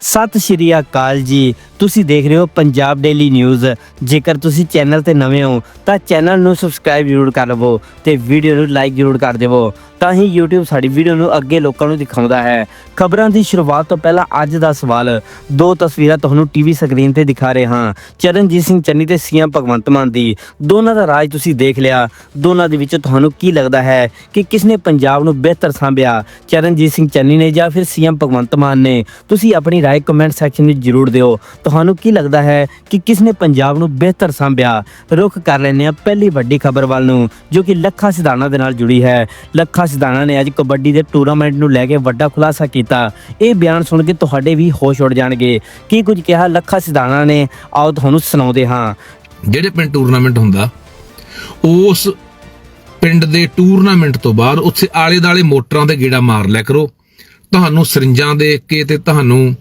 ਸਤਿ ਸ਼੍ਰੀ ਅਕਾਲ ਜੀ। ਤੁਸੀਂ ਦੇਖ ਰਹੇ ਹੋ ਪੰਜਾਬ ਡੇਲੀ ਨਿਊਜ਼ ਜੇਕਰ ਤੁਸੀਂ ਚੈਨਲ ਤੇ ਨਵੇਂ ਹੋ, ਤਾਂ ਚੈਨਲ ਨੂੰ ਸਬਸਕ੍ਰਾਈਬ ਜ਼ਰੂਰ ਕਰ ਲਵੋ ਤੇ ਵੀਡੀਓ ਨੂੰ ਲਾਈਕ ਜ਼ਰੂਰ ਕਰ ਦੇਵੋ ਤਾਂ ਹੀ YouTube ਸਾਡੀ ਵੀਡੀਓ ਨੂੰ ਅੱਗੇ ਲੋਕਾਂ ਨੂੰ ਦਿਖਾਉਂਦਾ ਹੈ। ਖਬਰਾਂ ਦੀ ਸ਼ੁਰੂਆਤ ਤੋਂ ਪਹਿਲਾਂ ਅੱਜ ਦਾ ਸਵਾਲ। ਦੋ ਤਸਵੀਰਾਂ ਤੁਹਾਨੂੰ ਟੀਵੀ ਸਕਰੀਨ ਤੇ ਦਿਖਾ ਰਹੇ ਹਾਂ। ਚਰਨਜੀਤ ਸਿੰਘ ਚੰਨੀ ਤੇ ਸੀਐਮ ਭਗਵੰਤ ਮਾਨ ਦੀ। ਦੋਨਾਂ ਦਾ ਰਾਜ ਤੁਸੀਂ ਦੇਖ ਲਿਆ। ਦੋਨਾਂ ਦੇ ਵਿੱਚ ਤੁਹਾਨੂੰ ਕੀ ਲੱਗਦਾ ਹੈ ਕਿ ਕਿਸਨੇ ਪੰਜਾਬ ਨੂੰ ਬਿਹਤਰ ਸੰਭਿਆ? ਚਰਨਜੀਤ ਸਿੰਘ ਚੰਨੀ ਨੇ ਜਾਂ ਫਿਰ ਸੀਐਮ ਭਗਵੰਤ ਮਾਨ ਨੇ? ਤੁਸੀਂ ਆਪਣੀ ਰਾਏ ਕਮੈਂਟ ਸੈਕਸ਼ਨ ਵਿੱਚ ਜ਼ਰੂਰ ਦਿਓ। ਤੁਹਾਨੂੰ ਕੀ ਲੱਗਦਾ ਹੈ ਕਿ ਕਿਸਨੇ ਪੰਜਾਬ ਨੂੰ ਬਿਹਤਰ ਸੰਭਿਆ? ਰੁਖ ਕਰ ਲੈਂਦੇ ਹਾਂ ਪਹਿਲੀ ਵੱਡੀ ਖਬਰ ਵੱਲ ਨੂੰ, ਜੋ ਕਿ ਲੱਖਾ ਸਿਧਾਣਾ ਦੇ ਨਾਲ ਜੁੜੀ ਹੈ। ਲੱਖਾ ਸਿਧਾਣਾ ਨੇ ਅੱਜ ਕਬੱਡੀ ਦੇ ਟੂਰਨਾਮੈਂਟ ਨੂੰ ਲੈ ਕੇ ਵੱਡਾ ਖੁਲਾਸਾ ਕੀਤਾ। ਇਹ ਬਿਆਨ ਸੁਣ ਕੇ ਤੁਹਾਡੇ ਵੀ ਹੋਸ਼ ਉੱਡ ਜਾਣਗੇ। ਕੀ ਕੁਝ ਕਿਹਾ ਲੱਖਾ ਸਿਧਾਣਾ ਨੇ? ਆਓ ਤੁਹਾਨੂੰ ਸੁਣਾਉਂਦੇ ਹਾਂ। ਜਿਹੜੇ ਪਿੰਡ ਟੂਰਨਾਮੈਂਟ ਹੁੰਦਾ, ਉਸ ਪਿੰਡ ਦੇ ਟੂਰਨਾਮੈਂਟ ਤੋਂ ਬਾਅਦ ਉੱਥੇ ਆਲੇ ਦਾਲੇ ਮੋਟਰਾਂ ਦੇ ਗੇੜਾ ਮਾਰ ਲਿਆ ਕਰੋ। ਤੁਹਾਨੂੰ ਸਰਿੰਜਾਂ ਦੇਖ ਕੇ ਤੇ ਤੁਹਾਨੂੰ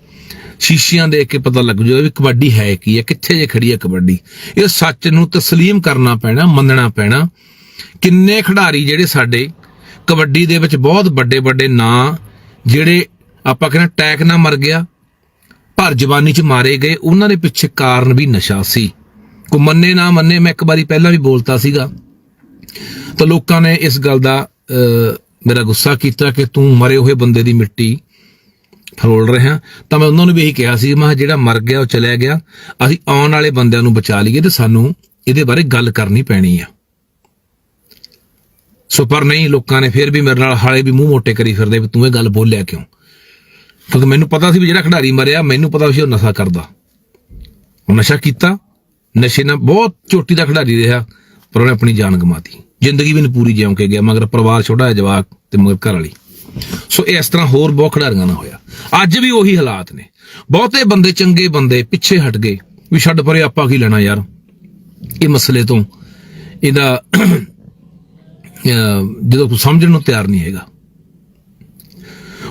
ਸ਼ੀਸ਼ੀਆਂ ਦੇਖ ਕੇ ਪਤਾ ਲੱਗ ਜਾਊਗਾ ਵੀ ਕਬੱਡੀ ਹੈ ਕੀ ਹੈ ਕਿੱਥੇ ਜੇ ਖੜੀ ਹੈ ਕਬੱਡੀ। ਇਹ ਸੱਚ ਨੂੰ ਤਸਲੀਮ ਕਰਨਾ ਪੈਣਾ ਮੰਨਣਾ ਪੈਣਾ। ਕਿੰਨੇ ਖਿਡਾਰੀ ਜਿਹੜੇ ਸਾਡੇ ਕਬੱਡੀ ਦੇ ਵਿੱਚ ਬਹੁਤ ਵੱਡੇ ਵੱਡੇ ਨਾਂ ਜਿਹੜੇ ਆਪਾਂ ਕਹਿੰਦੇ ਟੈਕ ਨਾਲ ਮਰ ਗਿਆ ਭਰ ਜਵਾਨੀ ਚ ਮਾਰੇ ਗਏ ਉਹਨਾਂ ਦੇ ਪਿੱਛੇ ਕਾਰਨ ਵੀ ਨਸ਼ਾ ਸੀ। ਕੋ ਮੰਨੇ ਨਾ ਮੰਨੇ ਮੈਂ ਇੱਕ ਵਾਰੀ ਪਹਿਲਾਂ ਵੀ ਬੋਲਤਾ ਸੀਗਾ। ਤਾਂ ਲੋਕਾਂ ਨੇ ਇਸ ਗੱਲ ਦਾ ਅਹ, ਮੇਰਾ ਗੁੱਸਾ ਕੀਤਾ ਕਿ ਤੂੰ ਮਰੇ ਹੋਏ ਬੰਦੇ ਦੀ ਮਿੱਟੀ ਫਰੋਲ ਰਿਹਾ ਤਾਂ ਮੈਂ ਉਹਨਾਂ ਨੂੰ ਵੀ ਇਹੀ ਕਿਹਾ ਸੀ, ਮੈਂ ਕਿਹਾ ਜਿਹੜਾ ਮਰ ਗਿਆ, ਉਹ ਚਲਿਆ ਗਿਆ। ਅਸੀਂ ਆਉਣ ਵਾਲੇ ਬੰਦਿਆਂ ਨੂੰ ਬਚਾ ਲਈਏ ਤੇ ਸਾਨੂੰ ਇਹਦੇ ਬਾਰੇ ਗੱਲ ਕਰਨੀ ਪੈਣੀ ਆ। ਸੋ ਪਰ ਨਹੀਂ, ਲੋਕਾਂ ਨੇ ਫਿਰ ਵੀ ਮੇਰੇ ਨਾਲ ਹਾਲੇ ਵੀ ਮੂੰਹ ਮੋਟੇ ਕਰੀ ਫਿਰਦੇ ਵੀ ਤੂੰ ਇਹ ਗੱਲ ਬੋਲਿਆ ਕਿਉਂ? ਕਿਉਂਕਿ ਮੈਨੂੰ ਪਤਾ ਸੀ ਵੀ ਜਿਹੜਾ ਖਿਡਾਰੀ ਮਰਿਆ, ਮੈਨੂੰ ਪਤਾ ਸੀ ਉਹ ਨਸ਼ਾ ਕਰਦਾ। ਉਹ ਨਸ਼ਾ ਕੀਤਾ। ਨਸ਼ੇ ਨਾਲ ਬਹੁਤ ਚੋਟੀ ਦਾ ਖਿਡਾਰੀ ਰਿਹਾ, ਪਰ ਉਹਨੇ ਆਪਣੀ ਜਾਨ ਗਮਾਤੀ ਜ਼ਿੰਦਗੀ ਵੀ ਨਹੀਂ ਪੂਰੀ ਜਿਉਂ ਕੇ ਗਿਆ, ਮਗਰ ਪਰਿਵਾਰ ਛੋਟਾ ਹੈ ਜਵਾਕ ਤੇ ਮਗਰ ਘਰ ਵਾਲੀ। ਸੋ ਇਸ ਤਰ੍ਹਾਂ ਹੋਰ ਬਹੁਤ ਖਿਡਾਰੀਆਂ ਨਾਲ ਹੋਇਆ। ਅੱਜ ਵੀ ਉਹੀ ਹਾਲਾਤ ਨੇ। ਬਹੁਤੇ ਬੰਦੇ ਚੰਗੇ ਬੰਦੇ ਪਿੱਛੇ ਹਟ ਗਏ। ਵੀ ਛੱਡ ਪਰੇ ਆਪਾਂ ਕੀ ਲੈਣਾ ਯਾਰ? ਇਹ ਮਸਲੇ ਤੋਂ ਇਹਦਾ ਅਹ, ਜਦੋਂ ਕੋਈ ਸਮਝਣ ਨੂੰ ਤਿਆਰ ਨਹੀਂ ਹੈਗਾ।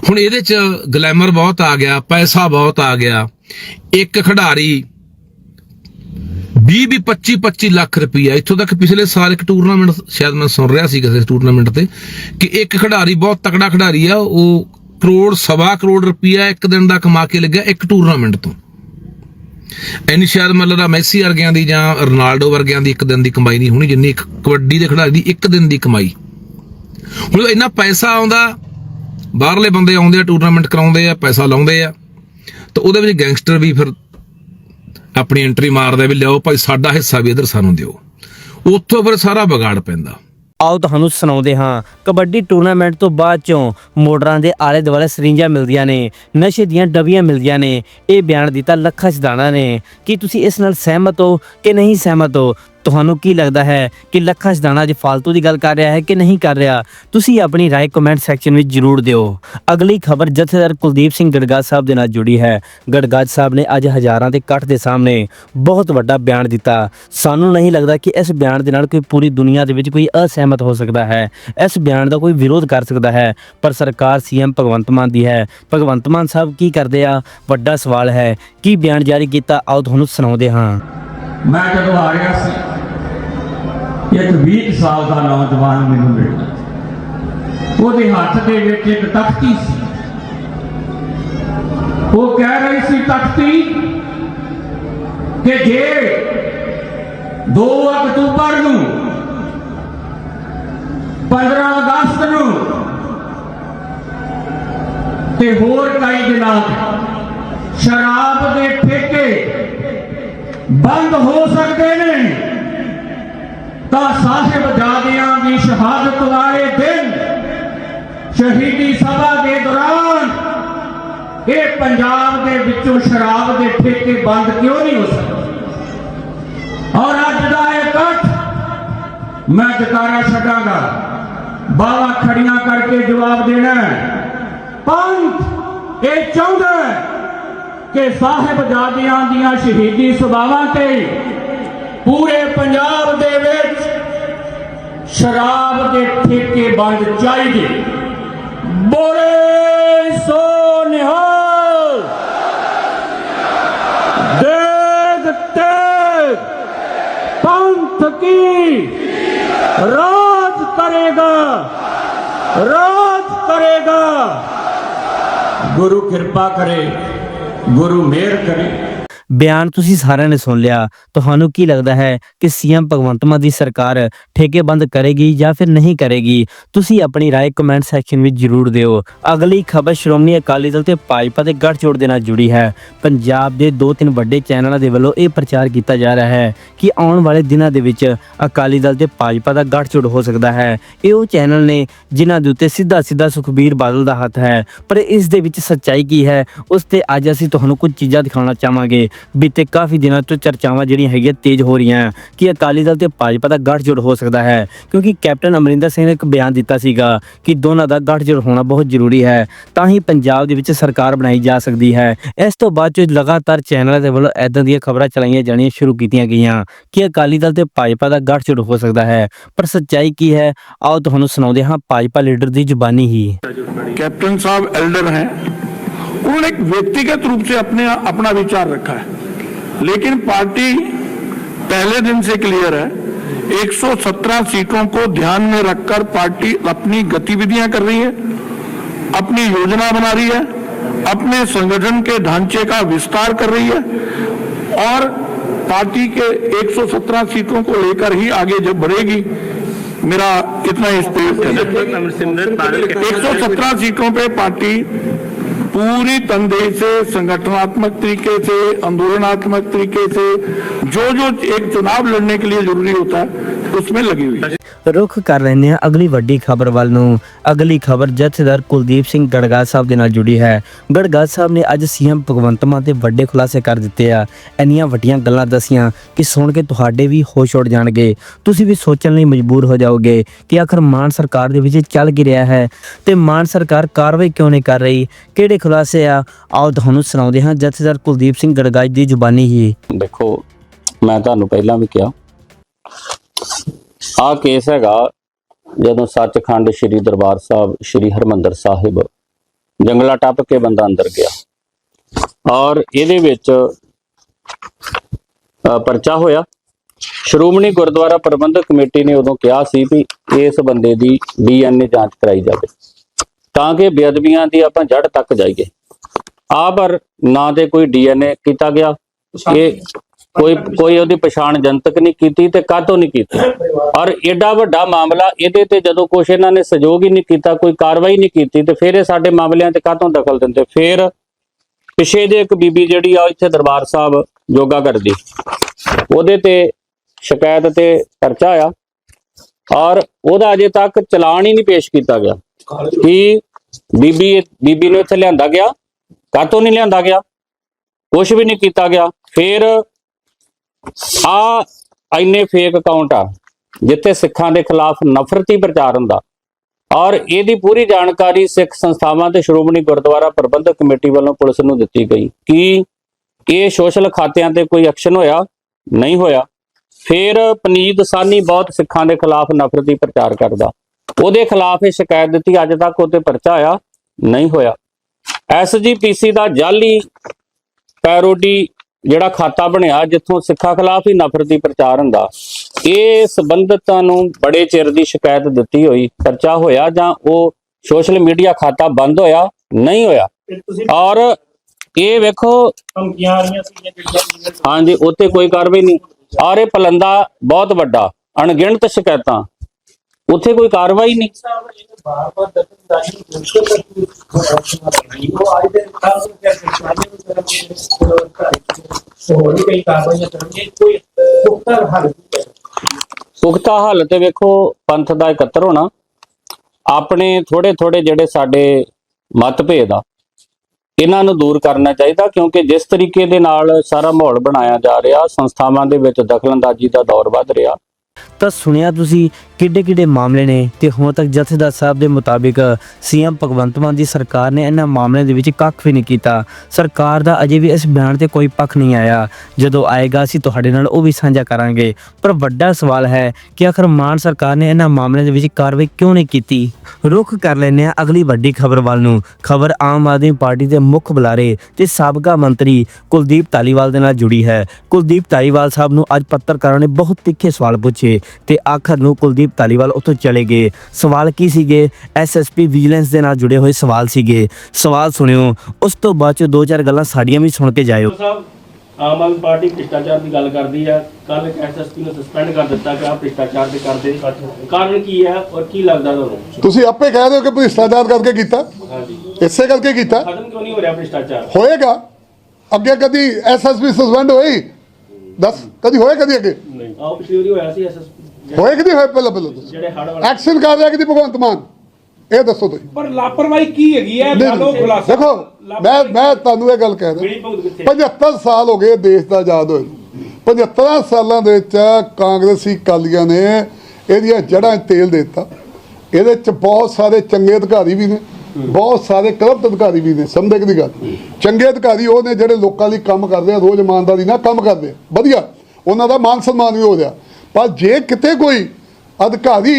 ਹੁਣ ਇਹਦੇ ਚ ਗਲੈਮਰ ਬਹੁਤ ਆ ਗਿਆ ਪੈਸਾ ਬਹੁਤ ਆ ਗਿਆ। ਇੱਕ ਖਿਡਾਰੀ 20 ਵੀ 25 25 ਲੱਖ ਰੁਪਈਆ। ਇੱਥੋਂ ਤੱਕ ਪਿਛਲੇ ਸਾਲ ਇੱਕ ਟੂਰਨਾਮੈਂਟ ਸ਼ਾਇਦ ਮੈਂ ਸੁਣ ਰਿਹਾ ਸੀ ਕਿਸੇ ਟੂਰਨਾਮੈਂਟ ਤੇ ਕਿ ਇੱਕ ਖਿਡਾਰੀ, ਬਹੁਤ ਤਕੜਾ ਖਿਡਾਰੀ ਆ, ਉਹ ਕਰੋੜ, ਸਵਾ ਕਰੋੜ ਰੁਪਈਆ ਇੱਕ ਦਿਨ ਦਾ ਕਮਾ ਕੇ ਲੱਗਿਆ ਇੱਕ ਟੂਰਨਾਮੈਂਟ ਤੋਂ। ਐਨੀ ਸ਼ਾਇਦ ਮਤਲਬ ਮੈਸੀ ਵਰਗਿਆਂ ਦੀ ਜਾਂ ਰੋਨਾਲਡੋ ਵਰਗਿਆਂ ਦੀ ਇੱਕ ਦਿਨ ਦੀ ਕਮਾਈ ਨਹੀਂ ਹੋਣੀ, ਜਿੰਨੀ ਇੱਕ ਕਬੱਡੀ ਦੇ ਖਿਡਾਰੀ ਦੀ ਇੱਕ ਦਿਨ ਦੀ ਕਮਾਈ। ਹੁਣ ਇੰਨਾ ਪੈਸਾ ਆਉਂਦਾ, ਬਾਹਰਲੇ ਬੰਦੇ ਆਉਂਦੇ ਆ ਟੂਰਨਾਮੈਂਟ ਕਰਾਉਂਦੇ ਆ, ਪੈਸਾ ਲਾਉਂਦੇ ਆ, ਤਾਂ ਉਹਦੇ ਵਿੱਚ ਗੈਂਗਸਟਰ ਵੀ ਫਿਰ ਆਪਣੀ ਐਂਟਰੀ ਮਾਰਦੇ ਵੀ ਲਿਆਓ, ਭਾਈ ਸਾਡਾ ਹਿੱਸਾ ਵੀ ਇਧਰ ਸਾਨੂੰ ਦਿਓ। ਉੱਥੋਂ ਫਿਰ ਸਾਰਾ ਵਿਗਾੜ ਪੈਂਦਾ। ਆਓ ਤੁਹਾਨੂੰ ਸੁਣਾਉਂਦੇ ਹਾਂ, ਕਬੱਡੀ ਟੂਰਨਾਮੈਂਟ ਤੋਂ ਬਾਅਦ ਚੋਂ ਮੋਟਰਾਂ ਦੇ ਆਲੇ ਦੁਆਲੇ ਸਰਿੰਜਾਂ ਮਿਲਦੀਆਂ ਨੇ, ਨਸ਼ੇ ਦੀਆਂ ਡਬੀਆਂ ਮਿਲਦੀਆਂ ਨੇ, ਇਹ ਬਿਆਨ ਦਿੱਤਾ ਲੱਖਾ ਸਿਧਾਣਾ ਨੇ। ਕੀ ਤੁਸੀਂ ਇਸ ਨਾਲ ਸਹਿਮਤ ਹੋ ਕਿ ਨਹੀਂ ਸਹਿਮਤ ਹੋ? ਤੁਹਾਨੂੰ ਕੀ ਲੱਗਦਾ ਹੈ ਕਿ ਲੱਖਾ ਸਿਧਾਣਾ ਅੱਜ ਫालतू ਦੀ ਗੱਲ ਕਰ ਰਿਹਾ ਹੈ ਕਿ ਨਹੀਂ ਕਰ ਰਿਹਾ? ਤੁਸੀਂ ਆਪਣੀ ਰਾਏ ਕਮੈਂਟ ਸੈਕਸ਼ਨ ਵਿੱਚ ਜਰੂਰ ਦਿਓ। ਅਗਲੀ ਖਬਰ ਜਥੇਦਾਰ ਕੁਲਦੀਪ ਸਿੰਘ ਗੜਗਾਜ ਸਾਹਿਬ ਦੇ ਨਾਲ ਜੁੜੀ ਹੈ। ਗੜਗਾਜ ਸਾਹਿਬ ਨੇ ਅੱਜ ਹਜ਼ਾਰਾਂ ਦੇ ਇਕੱਠ ਦੇ ਸਾਹਮਣੇ ਬਹੁਤ ਵੱਡਾ ਬਿਆਨ ਦਿੱਤਾ। ਸਾਨੂੰ ਨਹੀਂ ਲੱਗਦਾ ਕਿ ਇਸ ਬਿਆਨ ਦੇ ਨਾਲ ਕੋਈ ਪੂਰੀ ਦੁਨੀਆ ਦੇ ਵਿੱਚ ਕੋਈ ਅਸਹਿਮਤ ਹੋ ਸਕਦਾ ਹੈ। ਇਸ ਬਿਆਨ ਦਾ ਕੋਈ ਵਿਰੋਧ ਕਰ ਸਕਦਾ ਹੈ। ਪਰ ਸਰਕਾਰ ਸੀਐਮ ਭਗਵੰਤ ਮਾਨ ਦੀ ਹੈ। ਭਗਵੰਤ ਮਾਨ ਸਾਹਿਬ ਕੀ ਕਰਦੇ ਆ? ਵੱਡਾ ਸਵਾਲ ਹੈ। ਕੀ ਬਿਆਨ ਜਾਰੀ ਕੀਤਾ? ਆਓ ਤੁਹਾਨੂੰ ਸੁਣਾਉਂਦੇ ਹਾਂ। ਮੈਂ ਜਦੋਂ ਆ ਰਿਹਾ ਸੀ, ਇੱਕ 20 ਸਾਲ ਦਾ ਨੌਜਵਾਨ ਮੈਨੂੰ ਮਿਲਿਆ। ਉਹਦੇ ਹੱਥ ਦੇ ਵਿੱਚ ਇੱਕ ਤਖਤੀ ਸੀ। ਉਹ ਕਹਿ ਰਹੀ ਸੀ, ਤਖਤੀ, ਕਿ ਜੇ 2 ਅਕਤੂਬਰ ਨੂੰ 15 ਅਗਸਤ ਨੂੰ, ਤੇ ਹੋਰ ਕਈ ਦਿਨਾਂ ਸ਼ਰਾਬ ਦੇ ਠੇਕੇ ਬੰਦ ਹੋ ਸਕਦੇ ਨੇ। ਤਾਂ ਸਾਹਿਬ ਜਾਦਿਆਂ ਦੀ ਸ਼ਹਾਦਤ ਵਾਲੇ ਦਿਨ ਸ਼ਹੀਦੀ ਸਭਾ ਦੇ ਦੌਰਾਨ ਇਹ ਪੰਜਾਬ ਦੇ ਵਿੱਚੋਂ ਸ਼ਰਾਬ ਦੇ ਠੇਕੇ ਬੰਦ ਕਿਉਂ ਨਹੀਂ ਹੋ ਸਕਦੇ? ਔਰ ਅੱਜ ਦਾ ਇਹ ਇਕੱਠ ਮੈਂ ਜਕਾਰਾ ਛੱਡਾਂਗਾ। ਬਾਵਾ ਖੜੀਆਂ ਕਰਕੇ ਜਵਾਬ ਦੇਣਾ ਪੰਥ ਇਹ ਚਾਹੁੰਦਾ ਕਿ ਸਾਹਿਬ ਦੀਆਂ ਸ਼ਹੀਦੀ ਸਭਾਵਾਂ ਤੇ ਪੂਰੇ ਪੰਜਾਬ ਦੇ ਵਿੱਚ ਸ਼ਰਾਬ ਦੇ ਠੇਕੇ ਬੰਦ ਚਾਹੀਦੇ। ਬੋਲੇ ਸੋ ਨਿਹਾਲ ਦੇਗ ਤੇਗ ਪੰਥ ਕੀ ਰਾਜ ਕਰੇਗਾ? ਰਾਜ ਕਰੇਗਾ। ਗੁਰੂ ਕਿਰਪਾ ਕਰੇ। ਗੁਰੂ ਮਿਹਰ ਕਰੇ। ਬਿਆਨ ਤੁਸੀਂ ਸਾਰਿਆਂ ਨੇ ਸੁਣ ਲਿਆ ਤੁਹਾਨੂੰ ਕੀ ਲੱਗਦਾ ਹੈ ਕਿ ਸੀਐਮ ਭਗਵੰਤ ਮਾਨ ਦੀ ਸਰਕਾਰ ਠੇਕੇ ਬੰਦ ਕਰੇਗੀ ਜਾਂ ਫਿਰ ਨਹੀਂ ਕਰੇਗੀ ਤੁਸੀਂ ਆਪਣੀ رائے ਕਮੈਂਟ ਸੈਕਸ਼ਨ ਵਿੱਚ ਜਰੂਰ ਦਿਓ ਅਗਲੀ ਖਬਰ ਸ਼੍ਰੋਮਣੀ ਅਕਾਲੀ ਦਲ ਤੇ ਭਾਜਪਾ ਦੇ ਗੱਠਜੋੜ ਦੇ ਨਾਲ ਜੁੜੀ ਹੈ ਪੰਜਾਬ ਦੇ ਦੋ ਤਿੰਨ ਵੱਡੇ ਚੈਨਲਾਂ ਦੇ ਵੱਲੋਂ ਇਹ ਪ੍ਰਚਾਰ ਕੀਤਾ ਜਾ ਰਿਹਾ ਹੈ ਕਿ ਆਉਣ ਵਾਲੇ ਦਿਨਾਂ ਦੇ ਵਿੱਚ ਅਕਾਲੀ ਦਲ ਤੇ ਭਾਜਪਾ ਦਾ ਗੱਠਜੋੜ ਹੋ ਸਕਦਾ ਹੈ ਇਹ ਉਹ ਚੈਨਲ ਨੇ ਜਿਨ੍ਹਾਂ ਦੇ ਉੱਤੇ ਸਿੱਧਾ ਸਿੱਧਾ ਸੁਖਬੀਰ ਬਾਦਲ ਦਾ ਹੱਥ ਹੈ ਪਰ ਇਸ ਦੇ ਵਿੱਚ ਸੱਚਾਈ ਕੀ ਹੈ ਉਸ ਤੇ ਅੱਜ ਅਸੀਂ ਤੁਹਾਨੂੰ ਕੁਝ ਚੀਜ਼ਾਂ ਦਿਖਾਉਣਾ ਚਾਹਾਂਗੇ ਬੀਤੇ ਕਾਫੀ ਦਿਨਾਂ ਤੋਂ ਚਰਚਾਵਾਂ ਜਿਹੜੀਆਂ ਹੈਗੀਆਂ ਤੇਜ਼ ਹੋ ਰਹੀਆਂ ਕਿ ਅਕਾਲੀ ਦਲ ਤੇ ਭਾਜਪਾ ਦਾ ਗੱਠਜੋੜ ਹੋ ਸਕਦਾ ਹੈ, ਕਿਉਂਕਿ ਕੈਪਟਨ ਅਮਰਿੰਦਰ ਸਿੰਘ ਨੇ ਇੱਕ ਬਿਆਨ ਦਿੱਤਾ ਸੀਗਾ ਕਿ ਦੋਨਾਂ ਦਾ ਗੱਠਜੋੜ ਹੋਣਾ ਬਹੁਤ ਜ਼ਰੂਰੀ ਹੈ, ਤਾਂ ਹੀ ਪੰਜਾਬ ਦੇ ਵਿੱਚ ਸਰਕਾਰ ਬਣਾਈ ਜਾ ਸਕਦੀ ਹੈ। ਇਸ ਤੋਂ ਬਾਅਦ ਜੋ ਲਗਾਤਾਰ ਚੈਨਲਾਂ ਦੇ ਵੱਲੋਂ ਐਦਾਂ ਦੀਆਂ ਖਬਰਾਂ ਚਲਾਈਆਂ ਜਾਣੀਆਂ ਸ਼ੁਰੂ ਕੀਤੀਆਂ ਗਈਆਂ ਕਿ ਅਕਾਲੀ ਦਲ ਤੇ ਭਾਜਪਾ ਦਾ ਗੱਠਜੋੜ ਹੋ ਸਕਦਾ ਹੈ, ਪਰ ਸੱਚਾਈ ਕੀ ਹੈ? ਆਓ ਤੁਹਾਨੂੰ ਸੁਣਾਉਂਦੇ ਹਾਂ ਭਾਜਪਾ ਲੀਡਰ ਦੀ ਜ਼ੁਬਾਨੀ ਹੀ। ਕੈਪਟਨ ਸਾਹਿਬ ਐਲਡਰ ਹੈ। उन्होंने एक व्यक्तिगत रूप से अपने, अपना विचार रखा है। लेकिन पार्टी पहले दिन से क्लियर है 117 सीटों को ध्यान में रखकर पार्टी अपनी गतिविधियाँ कर रही है, अपनी योजना बना रही है, अपने संगठन के ढांचे का विस्तार कर रही है, और पार्टी के 117 सीटों को लेकर ही आगे जब बढ़ेगी, मेरा इतना स्पेस है एक सौ सत्रह सीटों पे पार्टी पूरी तंदेही से संगठनात्मक तरीके से आंदोलनात्मक तरीके से जो जो एक चुनाव लड़ने के लिए जरूरी होता है उसमें लगी हुई है ਰੁਖ ਕਰ ਲੈਂਦੇ ਹਾਂ। ਅਗਲੀ ਵੱਡੀ ਖਬਰ ਵੱਲ ਨੂੰ, ਅਗਲੀ ਖਬਰ ਜਥੇਦਾਰ ਕੁਲਦੀਪ ਸਿੰਘ ਗੜਗਾਲ ਸਾਹਿਬ ਦੇ ਨਾਲ ਜੁੜੀ ਹੈ। ਗੜਗਾਲ ਸਾਹਿਬ ਨੇ ਅੱਜ ਸੀਐਮ ਭਗਵੰਤ ਮਾਨ ਤੇ ਵੱਡੇ ਖੁਲਾਸੇ ਕਰ ਦਿੱਤੇ ਆ। ਇੰਨੀਆਂ ਵੱਡੀਆਂ ਗੱਲਾਂ ਦਸੀਆਂ ਕਿ ਸੁਣ ਕੇ ਤੁਹਾਡੇ ਵੀ ਹੋਸ਼ ਉੱਡ ਜਾਣਗੇ। ਤੁਸੀਂ ਵੀ ਸੋਚਣ ਲਈ ਮਜਬੂਰ ਹੋ ਜਾਓਗੇ ਕਿ ਆਖਰ ਮਾਨ ਸਰਕਾਰ ਦੇ ਵਿੱਚ ਚੱਲ ਕੀ ਰਿਹਾ ਹੈ ਤੇ ਮਾਨ ਸਰਕਾਰ ਕਾਰਵਾਈ ਕਿਉਂ ਨਹੀਂ ਕਰ ਰਹੀ? ਕਿਹੜੇ ਖੁਲਾਸੇ ਆ? ਆਓ ਤੁਹਾਨੂੰ ਸੁਣਾਉਂਦੇ ਹਾਂ ਜਥੇਦਾਰ ਕੁਲਦੀਪ ਸਿੰਘ ਗੜਗਾਲ ਦੀ ਜ਼ੁਬਾਨੀ ਹੀ। ਦੇਖੋ, ਮੈਂ ਤੁਹਾਨੂੰ ਪਹਿਲਾਂ ਵੀ ਕਿਹਾ ਆਹ ਕੇਸ ਹੈਗਾ ਜਦੋਂ ਸੱਚਖੰਡ ਸ੍ਰੀ ਦਰਬਾਰ ਸਾਹਿਬ, ਸ੍ਰੀ ਹਰਮੰਦਰ ਸਾਹਿਬ ਜੰਗਲਾ ਟੱਪ ਕੇ ਬੰਦਾ ਅੰਦਰ ਗਿਆ। ਔਰ ਇਹਦੇ ਵਿੱਚ ਪਰਚਾ ਹੋਇਆ। ਸ਼੍ਰੋਮਣੀ ਗੁਰਦੁਆਰਾ ਪ੍ਰਬੰਧਕ ਕਮੇਟੀ ਨੇ ਉਦੋਂ ਕਿਹਾ ਸੀ ਵੀ ਇਸ ਬੰਦੇ ਦੀ ਡੀਐਨਏ ਜਾਂਚ ਕਰਾਈ ਜਾਵੇ। ਤਾਂ ਕਿ ਬੇਅਦਬੀਆਂ ਦੀ ਆਪਾਂ ਜੜ ਤੱਕ ਜਾਈਏ। ਆ ਪਰ ਨਾ ਤੇ ਕੋਈ ਡੀਐਨਏ ਕੀਤਾ ਗਿਆ। ਇਹ ਕੋਈ ਕੋਈ ਉਹਦੀ ਪਛਾਣ ਜਨਤਕ ਨਹੀਂ ਕੀਤੀ ਤੇ ਕਾਹਤੋਂ ਨਹੀਂ ਕੀਤੀ? ਔਰ ਐਡਾ ਵੱਡਾ ਮਾਮਲਾ ਇਹਦੇ ਤੇ ਜਦੋਂ ਕੁਛ ਇਹਨਾਂ ਨੇ ਸਹਿਯੋਗ ਹੀ ਨਹੀਂ ਕੀਤਾ, ਕੋਈ ਕਾਰਵਾਈ ਨਹੀਂ ਕੀਤੀ ਤੇ ਫਿਰ ਇਹ ਸਾਡੇ ਮਾਮਲਿਆਂ ਤੇ ਕਾਹਤੋਂ ਦਖਲ ਦਿੰਦੇ? ਫਿਰ ਪਿਛੇ ਦੇ ਇੱਕ ਬੀਬੀ ਜਿਹੜੀ ਆ ਇੱਥੇ ਦਰਬਾਰ ਸਾਹਿਬ ਯੋਗਾ ਕਰਦੀ। ਉਹਦੇ ਤੇ ਸ਼ਿਕਾਇਤ ਤੇ ਪਰਚਾ ਆ ਔਰ ਉਹਦਾ ਅਜੇ ਤੱਕ ਚਲਾਨ ਹੀ ਨਹੀਂ ਪੇਸ਼ ਕੀਤਾ ਗਿਆ ਕਿ ਬੀਬੀ ਬੀਬੀ ਨੂੰ ਇੱਥੇ ਲਿਆਂਦਾ ਗਿਆ, ਕਾਹਤੋਂ ਨਹੀਂ ਲਿਆਂਦਾ ਗਿਆ? ਕੁਝ ਵੀ ਨਹੀਂ ਕੀਤਾ ਗਿਆ। ਫਿਰ ਆ ਇੰਨੇ ਫੇਕ ਅਕਾਊਂਟ ਆ, ਜਿੱਥੇ ਸਿੱਖਾਂ ਦੇ ਖਿਲਾਫ ਨਫ਼ਰਤੀ ਪ੍ਰਚਾਰ ਹੁੰਦਾ। ਔਰ ਇਹਦੀ ਪੂਰੀ ਜਾਣਕਾਰੀ ਸਿੱਖ ਸੰਸਥਾਵਾਂ ਤੇ ਸ਼੍ਰੋਮਣੀ ਗੁਰਦੁਆਰਾ ਪ੍ਰਬੰਧਕ ਕਮੇਟੀ ਵੱਲੋਂ ਪੁਲਿਸ ਨੂੰ ਦਿੱਤੀ ਗਈ ਕਿ ਇਹ ਸੋਸ਼ਲ ਖਾਤਿਆਂ ਤੇ ਕੋਈ ਐਕਸ਼ਨ ਹੋਇਆ? ਨਹੀਂ ਹੋਇਆ। ਫਿਰ ਪਨੀਤ ਸਾਨੀ ਬਹੁਤ ਸਿੱਖਾਂ ਦੇ ਖਿਲਾਫ ਨਫ਼ਰਤੀ ਪ੍ਰਚਾਰ ਕਰਦਾ। ਉਹਦੇ ਖਿਲਾਫ ਇਹ ਸ਼ਿਕਾਇਤ ਦਿੱਤੀ, ਅੱਜ ਤੱਕ ਉਹਤੇ ਪਰਚਾ ਆਇਆ, ਨਹੀਂ ਹੋਇਆ। ਐਸਜੀਪੀਸੀ ਦਾ ਜਾਲੀ ਪੈਰੋਡੀ ਜਿਹੜਾ ਖਾਤਾ ਬਣਿਆ ਜਿੱਥੋਂ ਸਿੱਖਾਂ ਖਿਲਾਫ ਹੀ ਨਫ਼ਰਤੀ ਪ੍ਰਚਾਰ ਹੁੰਦਾ ਇਹ ਸੰਬੰਧਤਾਂ ਨੂੰ ਬੜੇ ਚਿਰ ਦੀ ਸ਼ਿਕਾਇਤ ਦਿੱਤੀ ਹੋਈ ਪਰਚਾ ਹੋਇਆ ਜਾਂ ਉਹ ਸੋਸ਼ਲ ਮੀਡੀਆ ਖਾਤਾ ਬੰਦ ਹੋਇਆ ਨਹੀਂ ਹੋਇਆ? ਔਰ ਇਹ ਵੇਖੋ ਹਾਂਜੀ ਉੱਤੇ ਕੋਈ ਕਾਰਵਾਈ ਨਹੀਂ। ਔਰ ਇਹ ਪਲੰਦਾ ਬਹੁਤ ਵੱਡਾ ਅਣਗਿਣਤ ਸ਼ਿਕਾਇਤਾਂ। ਉੱਥੇ ਕੋਈ ਕਾਰਵਾਈ ਨਹੀਂ। ਪੁਖਤਾ ਹੱਲ ਤੇ ਵੇਖੋ, ਪੰਥ ਦਾ ਇਕੱਤਰ ਹੋਣਾ, ਆਪਣੇ ਥੋੜੇ ਥੋੜੇ ਜਿਹੜੇ ਸਾਡੇ ਮਤਭੇਦ ਆ, ਇਹਨਾਂ ਨੂੰ ਦੂਰ ਕਰਨਾ ਚਾਹੀਦਾ, ਕਿਉਂਕਿ ਜਿਸ ਤਰੀਕੇ ਦੇ ਨਾਲ ਸਾਰਾ ਮਾਹੌਲ ਬਣਾਇਆ ਜਾ ਰਿਹਾ, ਸੰਸਥਾਵਾਂ ਦੇ ਵਿੱਚ ਦਖਲਅੰਦਾਜ਼ੀ ਦਾ ਦੌਰ ਵੱਧ ਰਿਹਾ ਤਾਂ ਸੁਣਿਆ ਤੁਸੀਂ ਕਿੱਡੇ ਕਿੱਡੇ ਮਾਮਲੇ ਨੇ ਤੇ ਹੁਣ ਤੱਕ ਜਥੇਦਾਰ ਸਾਹਿਬ ਦੇ ਮੁਤਾਬਿਕ ਸੀਐਮ ਭਗਵੰਤ ਮਾਨ ਦੀ ਸਰਕਾਰ ਨੇ ਇਹਨਾਂ ਮਾਮਲਿਆਂ ਦੇ ਵਿੱਚ ਕੱਖ ਵੀ ਨਹੀਂ ਕੀਤਾ। ਸਰਕਾਰ ਦਾ ਅਜੇ ਵੀ ਇਸ ਬਿਆਨ ਤੇ ਕੋਈ ਪੱਖ ਨਹੀਂ ਆਇਆ। ਜਦੋਂ ਆਏਗਾ ਅਸੀਂ ਤੁਹਾਡੇ ਨਾਲ ਉਹ ਵੀ ਸਾਂਝਾ ਕਰਾਂਗੇ। ਪਰ ਵੱਡਾ ਸਵਾਲ ਹੈ ਕਿ ਆਖਰ ਮਾਨ ਸਰਕਾਰ ਨੇ ਇਹਨਾਂ ਮਾਮਲਿਆਂ ਦੇ ਵਿੱਚ ਕਾਰਵਾਈ ਕਿਉਂ ਨਹੀਂ ਕੀਤੀ? ਰੁਖ ਕਰ ਲੈਂਦੇ ਹਾਂ ਅਗਲੀ ਵੱਡੀ ਖਬਰ ਵੱਲ ਨੂੰ। ਖਬਰ ਆਮ ਆਦਮੀ ਪਾਰਟੀ ਦੇ ਮੁੱਖ ਬੁਲਾਰੇ ਤੇ ਸਾਬਕਾ ਮੰਤਰੀ ਕੁਲਦੀਪ ਧਾਲੀਵਾਲ ਦੇ ਨਾਲ ਜੁੜੀ ਹੈ। ਕੁਲਦੀਪ ਧਾਲੀਵਾਲ ਸਾਹਿਬ ਨੂੰ ਅੱਜ ਪੱਤਰਕਾਰਾਂ ਨੇ ਬਹੁਤ ਤਿੱਖੇ ਸਵਾਲ ਪੁੱਛੇ। ਤੇ ਆਖਰ ਨੂੰ ਕੁਲਦੀਪ ਧਾਲੀਵਾਲ ਉੱਥੋਂ ਚਲੇ ਗਏ। ਸਵਾਲ ਕੀ ਸੀਗੇ? ਐਸਐਸਪੀ ਵਿਜੀਲੈਂਸ ਦੇ ਨਾਲ ਜੁੜੇ ਹੋਏ ਸਵਾਲ ਸੀਗੇ। ਸਵਾਲ ਸੁਣਿਓ ਉਸ ਤੋਂ ਬਾਅਦ ਚ ਦੋ ਚਾਰ ਗੱਲਾਂ ਸਾਡੀਆਂ ਵੀ ਸੁਣ ਕੇ ਜਾਇਓ। ਸਾਹਿਬ ਆਮ ਆਦਮੀ ਪਾਰਟੀ ਭ੍ਰਿਸ਼ਟਾਚਾਰ ਦੀ ਗੱਲ ਕਰਦੀ ਹੈ ਕੱਲ ਐਸਐਸਪੀ ਨੂੰ ਸਸਪੈਂਡ ਕਰ ਦਿੱਤਾ ਕਿ ਆਹ ਭ੍ਰਿਸ਼ਟਾਚਾਰ ਦੇ ਕਰਦੇ। ਕਾਰਨ ਕੀ ਹੈ ਔਰ ਕੀ ਲੱਗਦਾ ਤੁਹਾਨੂੰ? ਤੁਸੀਂ ਆਪੇ ਕਹਿ ਰਹੇ ਹੋ ਕਿ ਭ੍ਰਿਸ਼ਟਾਚਾਰ ਕਰਕੇ ਕੀਤਾ। ਹਾਂਜੀ। ਇਸੇ ਕਰਕੇ ਕੀਤਾ। ਖਤਮ ਕਿਉਂ ਨਹੀਂ ਹੋ ਰਿਹਾ ਭ੍ਰਿਸ਼ਟਾਚਾਰ? ਹੋਏਗਾ। ਅੱਗੇ ਕਦੀ ਐਸਐਸਪੀ ਸਸਪੈਂਡ ਹੋਈ? ਦੱਸ ਕਦੀ ਹੋਏ ਕਦੀ ਅੱਗੇ? ਨਹੀਂ। ਆਹ ਪਿਛਲੀ ਵਾਰੀ ਹੋਇਆ ਸੀ ਐਸਐਸਪੀ ਹੋਏ ਕਦੀ ਹੋਏ ਪਹਿਲਾਂ ਪਹਿਲਾਂ ਦੱਸੋ। ਜਿਹੜੇ ਹੜ ਵਾਲੇ ਐਕਸ਼ਨ ਕਰ ਰਿਹਾ ਕਦੀ ਭਗਵੰਤ ਮਾਨ? ਇਹ ਦੱਸੋ ਤੁਸੀਂ। ਪਰ ਲਾਪਰਵਾਹੀ ਕੀ ਹੈਗੀ ਹੈ? ਉਹ ਖੁਲਾਸਾ। ਦੇਖੋ ਮੈਂ ਮੈਂ ਤੁਹਾਨੂੰ ਇਹ ਗੱਲ ਕਹਿ ਰਿਹਾ ਭੁਗਤ ਕਿੱਥੇ? 75 ਸਾਲ ਹੋ ਗਏ ਦੇਸ਼ ਦਾ ਆਜ਼ਾਦ ਹੋਏ ਨੂੰ। 75 ਸਾਲਾਂ ਦੇ ਵਿੱਚ ਕਾਂਗਰਸੀ ਕਾਲੀਆਂ ਨੇ ਇਹਦੀਆਂ ਜੜ੍ਹਾਂ 'ਚ ਤੇਲ ਦੇ ਦਿੱਤਾ। ਇਹਦੇ 'ਚ ਬਹੁਤ ਸਾਰੇ ਚੰਗੇ ਅਧਿਕਾਰੀ ਵੀ ਨੇ। ਬਹੁਤ ਸਾਰੇ ਕਰਪਟ ਅਧਿਕਾਰੀ ਵੀ ਨੇ ਸਮਝਦੇ ਕਿ ਦੀ ਗੱਲ। ਚੰਗੇ ਅਧਿਕਾਰੀ ਉਹ ਨੇ ਜਿਹੜੇ ਲੋਕਾਂ ਲਈ ਕੰਮ ਕਰਦੇ ਆ ਰੋਜ਼ ਇਮਾਨਦਾਰੀ ਨਾਲ ਕੰਮ ਕਰਦੇ ਵਧੀਆ ਉਹਨਾਂ ਦਾ ਮਾਨ ਸਨਮਾਨ ਵੀ ਹੋ ਰਿਹਾ। ਪਰ ਜੇ ਕਿਤੇ ਕੋਈ ਅਧਿਕਾਰੀ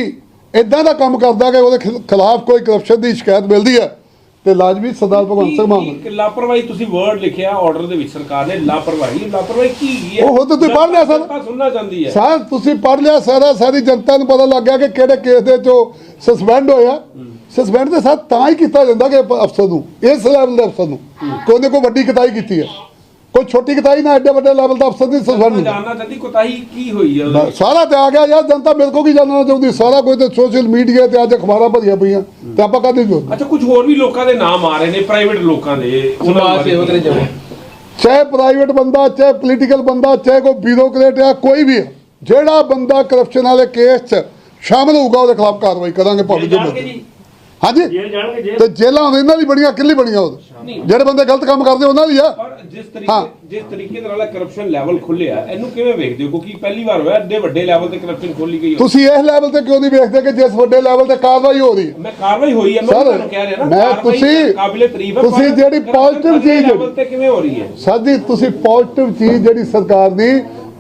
ਇਦਾਂ ਦਾ ਕੰਮ ਕਰਦਾ ਕਿ ਉਹਦੇ ਖਿਲ- ਖਿਲਾਫ ਕੋਈ ਕਰਪਸ਼ਨ ਦੀ ਸ਼ਿਕਾਇਤ ਮਿਲਦੀ ਹੈ ਤੇ ਲਾਜ਼ਮੀ ਸਰਦਾਰ ਭਗਵੰਤ ਸਿੰਘ ਮਾਨ ਕੀ- ਲਾਪਰਵਾਹੀ ਤੁਸੀਂ ਵਰਡ ਲਿਖਿਆ ਆਰਡਰ ਦੇ ਵਿੱਚ ਸਰਕਾਰ ਨੇ ਲਾਪਰਵਾਹੀ ਲਾਪਰਵਾਹੀ ਕੀ ਹੈ? ਉਹ ਤਾਂ ਤੁਸੀਂ ਪੜ੍ਹ ਲਿਆ ਸਰ। ਸੁਣਨਾ ਚਾਹੁੰਦੀ ਹੈ। ਸਾਰ ਤੁਸੀਂ ਪੜ੍ਹ ਲਿਆ ਸਾਰਾ ਸਾਰੀ ਜਨਤਾ ਨੂੰ ਪਤਾ ਲੱਗ ਗਿਆ ਕਿ ਕਿਹੜੇ ਕੇਸ ਦੇ ਚੋਂ ਸਸਪੈਂਡ ਹੋਇਆ ਸਸਪੈਂਡ ਦੇ ਸਾਥ ਤਾਂ ਹੀ ਕੀਤਾ ਜਾਂਦਾ ਕਿ ਅਫਸਰ ਨੂੰ ਇਸ ਲੈਵਲ ਦੇ ਅਫਸਰ ਨੂੰ। ਕੋਈ ਨੇ ਕੋਈ ਵੱਡੀ ਕਿਤਾਈ ਕੀਤੀ ਹੈ। ਕੋਈ ਛੋਟੀ ਕਿਤਾਈ ਨਾ ਐਡੇ ਵੱਡੇ ਲੈਵਲ ਦਾ ਅਫਸਰ ਨਹੀਂ ਸਸਪੈਂਡ ਹੁੰਦਾ ਜਾਣਨਾ ਚਾਹਦੀ ਕੋਤਾਹੀ ਕੀ ਹੋਈ ਹੈ? ਸਾਰਾ ਤੇ ਆ ਗਿਆ ਯਾਰ ਜਨਤਾ ਮੇਰੇ ਕੋ ਕੀ ਜਾਣਨਾ ਚਾਹੁੰਦੀ? ਸਾਰਾ ਕੋਈ ਤੇ ਸੋਸ਼ਲ ਮੀਡੀਆ ਤੇ ਅੱਜ ਅਖਬਾਰਾਂ ਭਰੀਆਂ ਪਈਆਂ ਤੇ ਆਪਾਂ ਕਦੇ ਜੋ ਅੱਛਾ ਕੁਝ ਹੋਰ ਵੀ ਲੋਕਾਂ ਦੇ ਨਾਮ ਆ ਰਹੇ ਨੇ ਪ੍ਰਾਈਵੇਟ ਲੋਕਾਂ ਦੇ ਸਮਾਜ ਸੇਵਕ ਨੇ ਜਿਵੇਂ ਚਾਹੇ ਪ੍ਰਾਈਵੇਟ ਬੰਦਾ ਚਾਹੇ ਪੋਲੀਟੀਕਲ ਬੰਦਾ ਚਾਹੇ ਕੋਈ ਬਿਊਰੋਕਰੇਟ ਆ ਕੋਈ ਵੀ ਜਿਹੜਾ ਬੰਦਾ ਕਰਪਸ਼ਨ ਵਾਲੇ ਕੇਸ 'ਚ ਸ਼ਾਮਲ ਹੋਊਗਾ ਉਹਦੇ ਖਿਲਾਫ ਕਾਰਵਾਈ ਕਰਾਂਗੇ ਭਾਵੇਂ ਜੋ ਮਰਜ਼ੀ। ਜੀ ਹਾਂਜੀ। ਜੇਲ੍ਹ ਜਾਣਗੇ ਜੇਲ੍ਹ ਤੇ ਜੇਲਾਂ ਇਹਨਾਂ ਦੀ ਬੜੀਆਂ ਕਿੱਲੀ ਬਣੀਆਂ ਉਹ। ਜਿਹੜੇ ਬੰਦੇ ਗਲਤ ਕੰਮ ਕਰਦੇ ਉਹਨਾਂ ਦੀ ਆ। ਪਰ ਜਿਸ ਹਾਂ। ਤਰੀਕੇ ਜਿਸ ਤਰੀਕੇ ਦੇ ਨਾਲ ਕਰਪਸ਼ਨ ਲੈਵਲ ਖੁੱਲਿਆ ਇਹਨੂੰ ਕਿਵੇਂ ਵੇਖਦੇ ਹੋ? ਕਿਉਂਕਿ ਪਹਿਲੀ ਵਾਰ ਹੋਇਆ ਐਡੇ ਵੱਡੇ ਲੈਵਲ ਤੇ ਕਰਪਸ਼ਨ ਖੋਲੀ ਗਈ ਹੋਵੇ। ਤੁਸੀਂ ਇਸ ਲੈਵਲ ਤੇ ਕਿਉਂ ਨਹੀਂ ਵੇਖਦੇ ਕਿ ਜਿਸ ਵੱਡੇ ਲੈਵਲ ਤੇ ਕਾਰਵਾਈ ਹੋ ਰਹੀ ਹੈ? ਮੈਂ ਕਾਰਵਾਈ ਹੋਈ ਹੈ ਮੈਂ ਸਰ, ਤੁਹਾਨੂੰ ਕਹਿ ਰਿਹਾ ਨਾ ਮੈਂ ਕਾਰਵਾਈ ਤੁਸੀਂ- ਕਾਬਿਲੇ ਤਾਰੀਫ ਹੈ ਤੁਸੀਂ ਪਰ ਜਿਹੜੀ corruption positive ਵੱਡੇ ਚੀਜ਼- level ਤੇ ਕਿਵੇਂ ਹੋ ਰਹੀ ਹੈ? ਸਾਡੀ ਤੁਸੀਂ ਪੋਜ਼ਿਟਿਵ ਚੀਜ਼ ਜਿਹੜੀ ਸਰਕਾਰ ਦੀ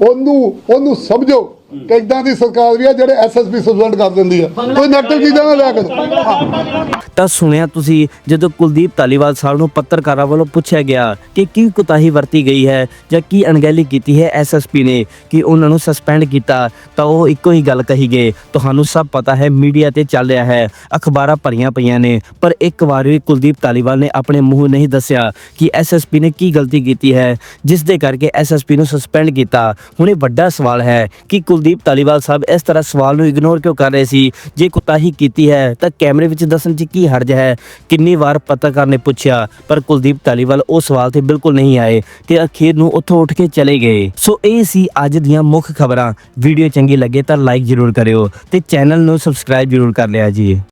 ਉਹਨੂੰ ਉਹਨੂੰ ਸਮਝੋ। ਕਿ ਇਦਾਂ ਦੀ ਸਰਕਾਰ ਵੀ ਆ ਜਿਹੜੇ ਐਸਐਸਪੀ ਸਸਪੈਂਡ ਕਰ ਦਿੰਦੀ ਆ। ਕੋਈ ਨੈਗੇਟਿਵ ਚੀਜ਼ਾਂ ਨਾ ਲਿਆ ਕਰੋ ਤਾਂ ਸੁਣਿਆ ਤੁਸੀਂ, ਜਦੋਂ ਕੁਲਦੀਪ ਧਾਲੀਵਾਲ ਸਾਹਿਬ ਨੂੰ ਪੱਤਰਕਾਰਾਂ ਵੱਲੋਂ ਪੁੱਛਿਆ ਗਿਆ ਕਿ ਕੀ ਕੁਤਾਹੀ ਵਰਤੀ ਗਈ ਹੈ ਜਾਂ ਕੀ ਅਣਗਹਿਲੀ ਕੀਤੀ ਹੈ ਐਸਐਸਪੀ ਨੇ ਕਿ ਉਹਨਾਂ ਨੂੰ ਸਸਪੈਂਡ ਕੀਤਾ, ਤਾਂ ਉਹ ਇੱਕੋ ਹੀ ਗੱਲ ਕਹੀ ਗਏ। ਤੁਹਾਨੂੰ ਸਭ ਪਤਾ ਹੈ, ਮੀਡੀਆ ਤੇ ਚੱਲ ਰਿਹਾ ਹੈ। ਅਖਬਾਰਾਂ ਭਰੀਆਂ ਪਈਆਂ ਨੇ, ਪਰ ਇੱਕ ਵਾਰ ਵੀ ਕੁਲਦੀਪ ਧਾਲੀਵਾਲ ਨੇ ਆਪਣੇ ਮੂੰਹ ਨਹੀਂ ਦੱਸਿਆ ਕਿ ਐਸਐਸਪੀ ਨੇ ਕੀ ਗਲਤੀ ਕੀਤੀ ਹੈ ਜਿਸ ਦੇ ਕਰਕੇ ਐਸਐਸਪੀ ਨੂੰ ਸਸਪੈਂਡ ਕੀਤਾ। ਹੁਣ ਇਹ ਵੱਡਾ ਸਵਾਲ ਹੈ ਕਿ ਕੁਲ ਕੁਲਦੀਪ ਧਾਲੀਵਾਲ ਸਾਹਿਬ, ਇਸ ਤਰ੍ਹਾਂ ਸਵਾਲ ਨੂੰ ਇਗਨੋਰ ਕਿਉਂ ਕਰ ਰਹੇ ਸੀ? ਜੇ ਕੁਤਾਹੀ ਕੀਤੀ ਹੈ, ਤਾਂ ਕੈਮਰੇ ਵਿੱਚ ਦੱਸਣ 'ਚ ਕੀ ਹਰਜ ਹੈ? ਕਿੰਨੀ ਵਾਰ ਪੱਤਰਕਾਰ ਨੇ ਪੁੱਛਿਆ, ਪਰ ਕੁਲਦੀਪ ਧਾਲੀਵਾਲ ਉਹ ਸਵਾਲ ਤੇ ਬਿਲਕੁਲ ਨਹੀਂ ਆਏ ਤੇ ਅਖੀਰ ਨੂੰ ਉੱਥੋਂ ਉੱਠ ਕੇ ਚਲੇ ਗਏ। ਸੋ ਇਹ ਸੀ ਅੱਜ ਦੀਆਂ ਮੁੱਖ ਖਬਰਾਂ। ਵੀਡੀਓ ਚੰਗੀ ਲੱਗੇ ਤਾਂ ਲਾਈਕ ਜ਼ਰੂਰ ਕਰਿਓ ਤੇ ਚੈਨਲ ਨੂੰ ਸਬਸਕ੍ਰਾਈਬ ਜ਼ਰੂਰ ਕਰ ਲਿਆ ਜੀ।